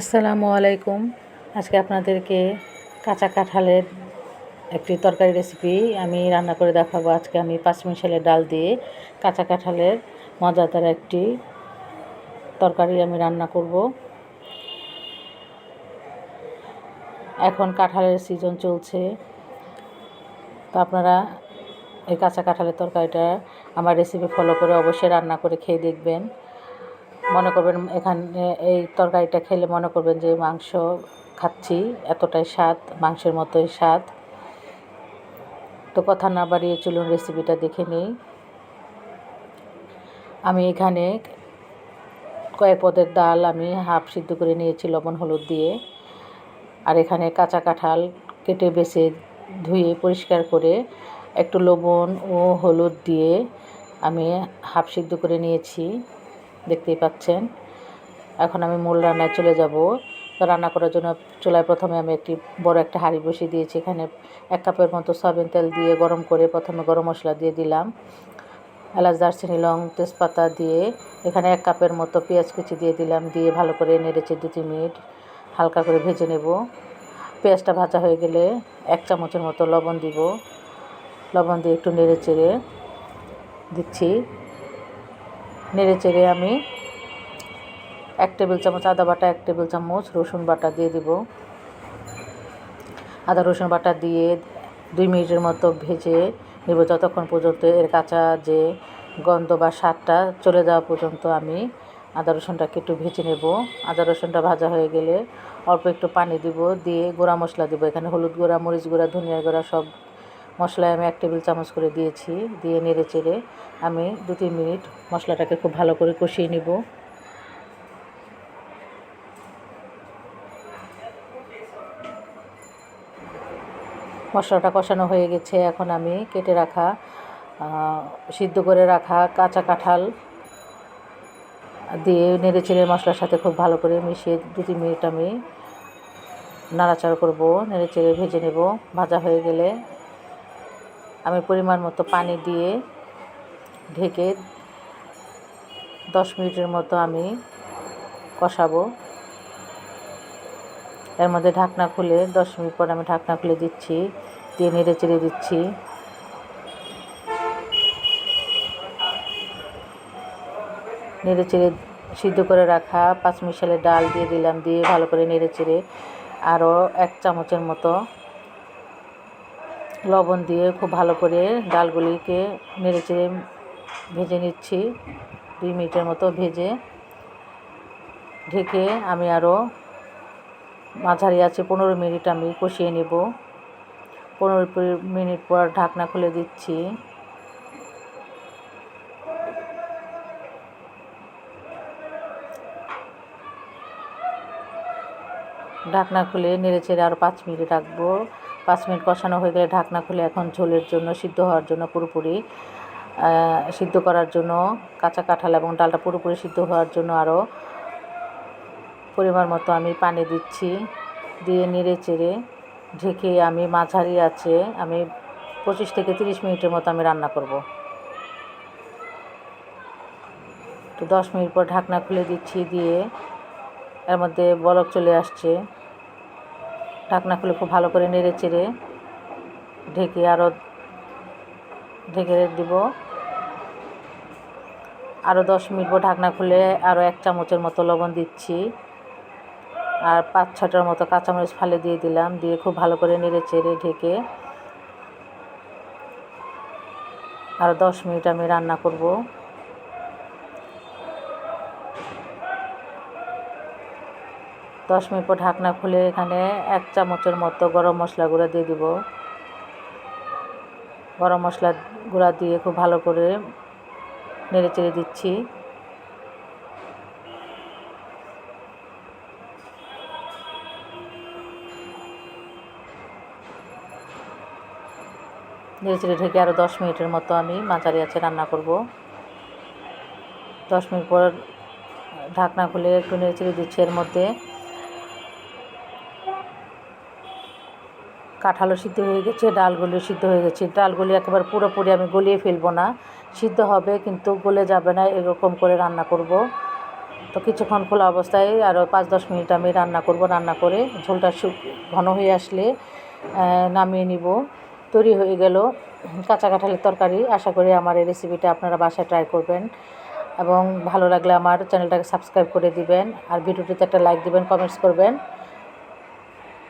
আসসালামু আলাইকুম। আজকে আপনাদেরকে কাঁচা কাঁঠালের একটি তরকারি রেসিপি আমি রান্না করে দেখাবো। আজকে আমি পাঁচ পাঁচমিশালের ডাল দিয়ে কাঁচা কাঁঠালের মজাদার একটি তরকারি আমি রান্না করব। এখন কাঁঠালের সিজন চলছে। তো আপনারা এই কাঁচা কাঁঠালের তরকারিটা আমার রেসিপি ফলো করে অবশ্যই রান্না করে খেয়ে দেখবেন। মনে করবেন এখানে এই তরকারিটা খেলে মনে করবেন যে মাংস খাচ্ছি, এতটাই স্বাদ, মাংসের মতোই স্বাদ। তো কথা না বাড়িয়ে চলুন রেসিপিটা দেখে নিই। আমি এখানে কয়েক পদের ডাল আমি হাফ সিদ্ধ করে নিয়েছি লবণ, হলুদ দিয়ে। আর এখানে কাঁচা কাঁঠাল কেটে বেছে ধুয়ে পরিষ্কার করে একটু লবণ ও হলুদ দিয়ে আমি হাফ সিদ্ধ করে নিয়েছি। দেখতেই পাচ্ছেন। এখন আমি মূল রান্নায় চলে যাব। তো রান্না করার জন্য চুলায় প্রথমে আমি একটি বড় একটা হাঁড়ি বসিয়ে দিয়েছি। এখানে এক কাপের মতো সয়াবিন তেল দিয়ে গরম করে প্রথমে গরম মশলা দিয়ে দিলাম। এলাচ, দারচিনি, লং তেজপাতা দিয়ে এখানে এক কাপের মতো পেঁয়াজ কুচি দিয়ে দিলাম। দিয়ে ভালো করে নেড়েছে দু তিন মিনিট হালকা করে ভেজে নেব। পেঁয়াজটা ভাজা হয়ে গেলে এক চামচের মতো লবণ দিব। লবণ দিয়ে একটু নেড়ে চেড়ে দিচ্ছি। নেড়ে চেড়ে আমি এক টেবিল চামচ আদা বাটা, এক টেবিল চামচ রসুন বাটা দিয়ে দিব। আদা, রসুন বাটা দিয়ে দুই মিনিটের মতো ভেজে নেব। যতক্ষণ পর্যন্ত এর কাঁচা যে গন্ধ বা স্বাদটা চলে যাওয়া পর্যন্ত আমি আদা, রসুনটাকে একটু ভেজে নেব। আদা, রসুনটা ভাজা হয়ে গেলে অল্প একটু পানি দিব, দিয়ে গুঁড়া মশলা দিব। এখানে হলুদ গুঁড়া, মরিচ গুঁড়া, ধনিয়া গুঁড়া সব মশলায় আমি এক টেবিল চামচ করে দিয়েছি, দিয়ে নেড়ে চেড়ে আমি দু তিন মিনিট মশলাটাকে খুব ভালো করে কষিয়ে নিব। মশলাটা কষানো হয়ে গেছে, এখন আমি কেটে রাখা সিদ্ধ করে রাখা কাঁচা কাঁঠাল দিয়ে নেড়ে চেড়ে মশলার সাথে খুব ভালো করে মিশিয়ে দু তিন মিনিট আমি নাড়াচাড়া করব, নেড়ে চেড়ে ভেজে নেব। ভাজা হয়ে গেলে আমি পরিমাণ মতো পানি দিয়ে ঢেকে দশ মিনিটের মতো আমি কষাবো। এর মধ্যে ঢাকনা খুলে দশ মিনিট পর আমি ঢাকনা খুলে দিচ্ছি, দিয়ে নেড়ে চেড়ে দিচ্ছি। নেড়ে চেড়ে সিদ্ধ করে রাখা পাঁচ মিশালের ডাল দিয়ে দিলাম, দিয়ে ভালো করে নেড়ে চেড়ে আরও এক চামচের মতো লবণ দিয়ে খুব ভালো করে ডালগুলিকে নেড়ে চেড়ে ভেজে নিচ্ছি। দুই মিনিটের মতো ভেজে ঢেকে আমি আরও মাঝারি আছে, পনেরো মিনিট আমি কষিয়ে নেব। পনেরো মিনিট পর ঢাকনা খুলে দিচ্ছি। ঢাকনা খুলে নেড়ে চেড়ে আরও পাঁচ মিনিট রাখব। পাঁচ মিনিট কষানো হয়ে গেলে ঢাকনা খুলে এখন ঝোলের জন্য সিদ্ধ হওয়ার জন্য পুরোপুরি সিদ্ধ করার জন্য কাঁচা কাঁঠাল এবং ডালটা পুরোপুরি সিদ্ধ হওয়ার জন্য আরও পরিমাণ মতো আমি পানি দিচ্ছি, দিয়ে নেড়ে চেড়ে ঢেকে আমি মাঝারি আছে, আমি পঁচিশ থেকে তিরিশ মিনিটের মতো আমি রান্না করব। তো দশ মিনিট পর ঢাকনা খুলে দিচ্ছি, দিয়ে এর মধ্যে বলক চলে আসছে। ঢাকনা খুলে খুব ভালো করে নেড়ে চেড়ে ঢেকে আরও ঢেকে দিব। আরও দশ মিনিট পর ঢাকনা খুলে আরও এক চামচের মতো লবণ দিচ্ছি। আর পাঁচ ছটার মতো কাঁচামরিচ ফালে দিয়ে দিলাম, দিয়ে খুব ভালো করে নেড়ে চেড়ে ঢেকে আরও দশ মিনিট আমি রান্না করব। দশ মিনিট পর ঢাকনা খুলে এখানে এক চামচের মতো গরম মশলা গুঁড়া দিয়ে দিব। গরম মশলা গুঁড়া দিয়ে খুব ভালো করে নেড়ে চেড়ে দিচ্ছি। নেড়ে চেড়ে ঢেকে আরও দশ মিনিটের মতো আমি মাঝারি আছে রান্না করব। দশ মিনিট পর ঢাকনা খুলে একটু নেড়ে চেড়ে দিচ্ছি এর মধ্যে। কাঁঠালও সিদ্ধ হয়ে গেছে, ডালগুলিও সিদ্ধ হয়ে গেছে। ডালগুলি একেবারে পুরোপুরি আমি গলিয়ে ফেলব না, সিদ্ধ হবে কিন্তু গলে যাবে না, এরকম করে রান্না করব। তো কিছুক্ষণ খোলা অবস্থায় আরও পাঁচ দশ মিনিট আমি রান্না করব, রান্না করে ঝোলটা ঘন হয়ে আসলে নামিয়ে নিব। তৈরি হয়ে গেল কাঁচা কাঁঠালের তরকারি। আশা করি আমার এই রেসিপিটা আপনারা বাসায় ট্রাই করবেন এবং ভালো লাগলে আমার চ্যানেলটাকে সাবস্ক্রাইব করে দিবেন। আর ভিডিওটিতে একটা লাইক দিবেন কমেন্টস করবেন।